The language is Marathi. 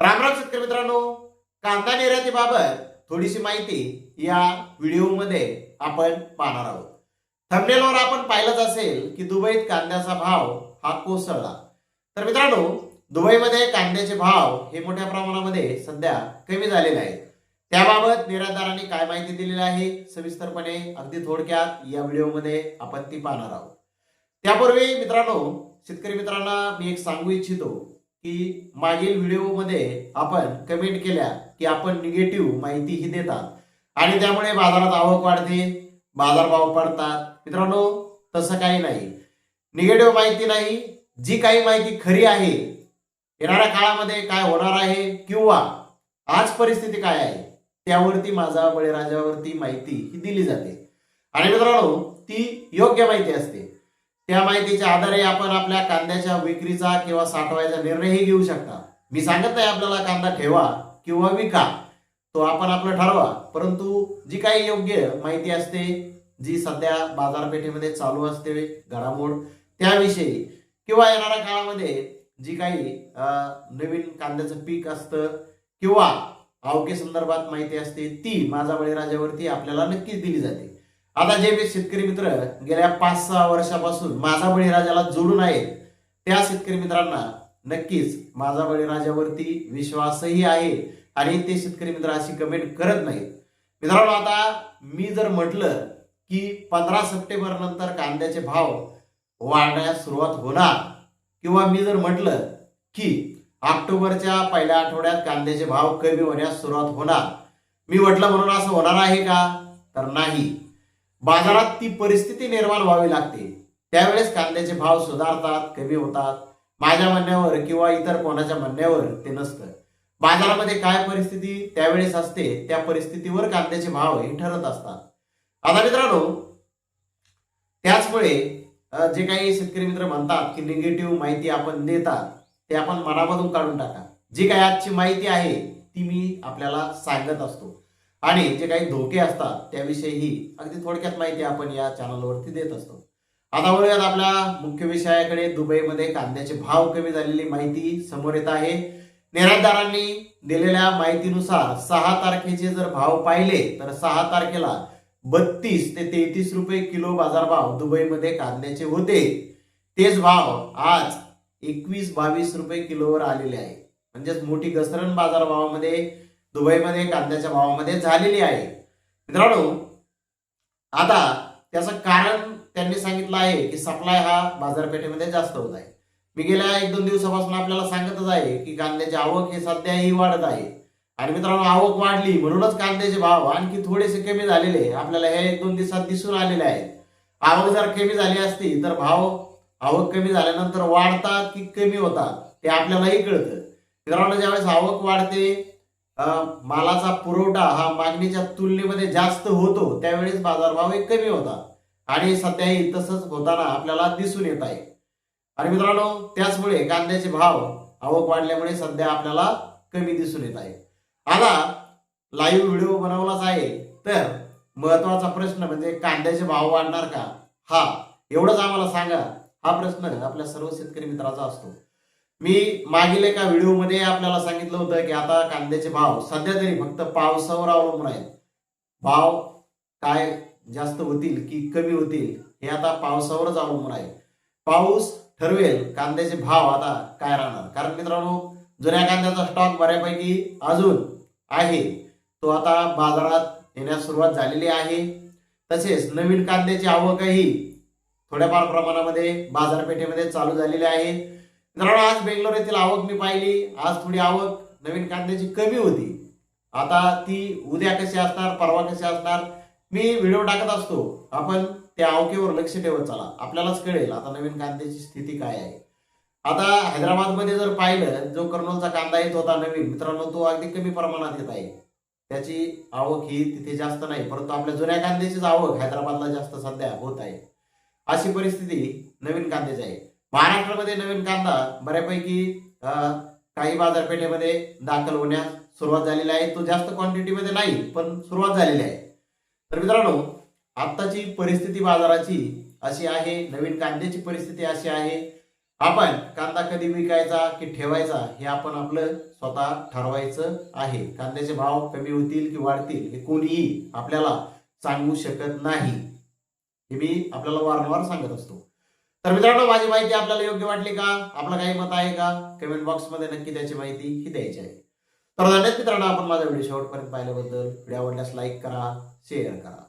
रामराम शेतकरी मित्रांनो. कांदा निर्यातीबाबत थोडीशी माहिती या व्हिडिओमध्ये आपण पाहणार आहोत. थंबनेलवर आपण पाहिलंच असेल की दुबईत कांद्याचा भाव हा कोसळला. तर मित्रांनो दुबईमध्ये कांद्याचे भाव हे मोठ्या प्रमाणामध्ये सध्या कमी झालेले आहेत. त्याबाबत निर्यातदारांनी काय माहिती दिलेली आहे सविस्तरपणे अगदी थोडक्यात या व्हिडिओमध्ये आपण ती पाहणार आहोत. त्यापूर्वी मित्रांनो शेतकरी मित्रांना मी एक सांगू इच्छितो की मागील व्हिडिओमध्ये आपण कमेंट केल्या की आपण निगेटिव्ह माहिती ही देतात. आणि त्यामुळे बाजारात आवक वाढते बाजारभाव पडतात. मित्रांनो तसं काही नाही. निगेटिव्ह माहिती नाही जी काही माहिती खरी आहे येणाऱ्या काळामध्ये काय होणार आहे किंवा आज परिस्थिती काय आहे त्यावरती माझा बळीराजावरती माहिती ही दिली जाते. आणि मित्रांनो ती योग्य माहिती असते. त्या माहितीच्या आधारे आपण आपल्या कांद्याच्या विक्रीचा किंवा साठवायचा निर्णयही घेऊ शकता. मी सांगत नाही आपल्याला कांदा ठेवा किंवा विका. तो आपण आपलं ठरवा. परंतु जी काही योग्य माहिती असते जी सध्या बाजारपेठेमध्ये चालू असते घडामोड त्याविषयी किंवा येणाऱ्या काळामध्ये जी काही नवीन कांद्याचं पीक असतं किंवा आवके संदर्भात माहिती असते ती माझा बळीराजावरती आपल्याला नक्कीच दिली जाते. आता जे मी शेतकरी मित्र गेल्या पाच सहा वर्षापासून माझा बळीराजाला जोडून आहेत त्या शेतकरी मित्रांना नक्कीच माझा बळीराजावरती विश्वासही आहे आणि ते शेतकरी मित्र अशी कमेंट करत नाहीत. मित्रांनो आता मी जर म्हटलं की पंधरा सप्टेंबर नंतर कांद्याचे भाव वाढण्यास सुरुवात होणार किंवा मी जर म्हटलं की ऑक्टोबरच्या पहिल्या आठवड्यात कांद्याचे भाव कमी होण्यास सुरुवात होणार मी म्हटलं म्हणून असं होणार आहे का? तर नाही. बाजारात ती परिस्थिती निर्माण व्हावी लागते. त्यावेळेस कांद्याचे भाव सुधारतात कमी होतात. माझ्या म्हणण्यावर किंवा इतर कोणाच्या म्हणण्यावर ते नसतं. बाजारामध्ये काय परिस्थिती त्यावेळेस असते त्या परिस्थितीवर कांद्याचे भाव हे ठरत असतात. आता मित्रांनो त्याचमुळे जे काही शेतकरी मित्र म्हणतात की निगेटिव्ह माहिती आपण देतात ते आपण मनामधून काढून टाका. जी काही आजची माहिती आहे ती मी आपल्याला सांगत असतो. आणि जे काही धोके असतात त्याविषयीही अगदी थोडक्यात माहिती आपण या चॅनलवरती देत असतो. आता वळूयात आपल्या मुख्य विषयाकडे. दुबईमध्ये कांद्याचे भाव कमी झालेली माहिती समोर येत आहे. निर्यातदारांनी दिलेल्या माहितीनुसार सहा तारखेचे जर भाव पाहिले तर सहा तारखेला बत्तीस ते तेहतीस रुपये किलो बाजारभाव दुबईमध्ये कांद्याचे होते. तेच भाव आज एकवीस बावीस रुपये किलोवर आलेले आहे. म्हणजेच मोठी घसरण बाजारभावामध्ये दुबईमध्ये कांद्याच्या भावामध्ये झालेली आहे. मित्रांनो आता त्याचं कारण त्यांनी सांगितलं आहे की सप्लाय हा बाजारपेठेमध्ये जास्त होत आहे. मी गेल्या एक दोन दिवसापासून आपल्याला सांगतच आहे की कांद्याची आवक हे सध्याही वाढत आहे. आणि मित्रांनो आवक वाढली म्हणूनच कांद्याचे भाव आणखी थोडेसे कमी झालेले आपल्याला हे एक दोन दिवसात दिसून आलेले आहेत आवक जर कमी झाली असती तर भाव आवक कमी झाल्यानंतर वाढतात की कमी होतात ते आपल्यालाही कळतं. मित्रांनो ज्यावेळेस आवक वाढते मालाचा पुरवठा हा मागणीच्या तुलनेमध्ये जास्त होतो त्यावेळेस बाजारभाव एक कमी होता. आणि सध्याही तसंच होताना आपल्याला दिसून येत आहे. आणि मित्रांनो त्याचमुळे कांद्याचे भाव आवक वाढल्यामुळे सध्या आपल्याला कमी दिसून येत आहे. आता लाईव्ह व्हिडिओ बनवलाच आहे. तर महत्त्वाचा प्रश्न म्हणजे कांद्याचे भाव वाढणार का? हा एवढंच आम्हाला सांगा. हा प्रश्न आपल्या सर्व शेतकरी मित्राचा असतो. मी मागील एका व्हिडिओमध्ये आपल्याला सांगितलं होतं की आता कांद्याचे भाव सध्या तरी फक्त पावसावर अवलंबून आहेत. भाव काय जास्त होतील की कमी होतील हे आता पावसावरच अवलंबून आहे. पाऊस ठरवेल कांद्याचे भाव आता काय राहणार? कारण मित्रांनो जुन्या कांद्याचा स्टॉक बऱ्यापैकी अजून आहे. तो आता बाजारात येण्यास सुरुवात झालेली आहे. तसेच नवीन कांद्याची आवकही थोड्याफार प्रमाणामध्ये बाजारपेठेमध्ये चालू झालेली आहे. मित्रांनो आज बेंगलोर येथील आवक मी पाहिली. आज थोडी आवक नवीन कांद्याची कमी होती. आता ती उद्या कशी असणार परवा कशी असणार मी व्हिडिओ टाकत असतो. आपण त्या आवकेवर लक्ष ठेवत चला. आपल्यालाच कळेल आता नवीन कांद्याची स्थिती काय आहे. आता हैदराबादमध्ये जर पाहिलं जो कर्नूलचा कांदा येत होता नवीन मित्रांनो तो अगदी कमी प्रमाणात येत आहे. त्याची आवक ही तिथे जास्त नाही परंतु आपल्या जुन्या कांद्याचीच आवक हैदराबादला जास्त सध्या होत आहे. अशी परिस्थिती नवीन कांद्याची आहे. महाराष्ट्रामध्ये नवीन कांदा बऱ्यापैकी काही बाजारपेठेमध्ये दाखल होण्यास सुरुवात झालेली आहे. तो जास्त क्वांटिटीमध्ये नाही पण सुरुवात झालेली आहे. तर मित्रांनो आत्ताची परिस्थिती बाजाराची अशी आहे नवीन कांद्याची परिस्थिती अशी आहे. आपण कांदा कधी विकायचा की ठेवायचा हे आपण आपलं स्वतः ठरवायचं आहे. कांद्याचे भाव कमी होतील की वाढतील हे कोणीही आपल्याला सांगू शकत नाही. हे मी आपल्याला वारंवार सांगत असतो. तर मित्रांनो माझी माहिती आपल्याला योग्य वाटली का? आपलं काही मत आहे का? कमेंट बॉक्समध्ये नक्की त्याची माहिती ही द्यायची आहे. तर धन्यवाद मित्रांनो आपण माझा व्हिडिओ शेवटपर्यंत पाहिल्याबद्दल. व्हिडिओ आवडल्यास लाईक करा शेअर करा.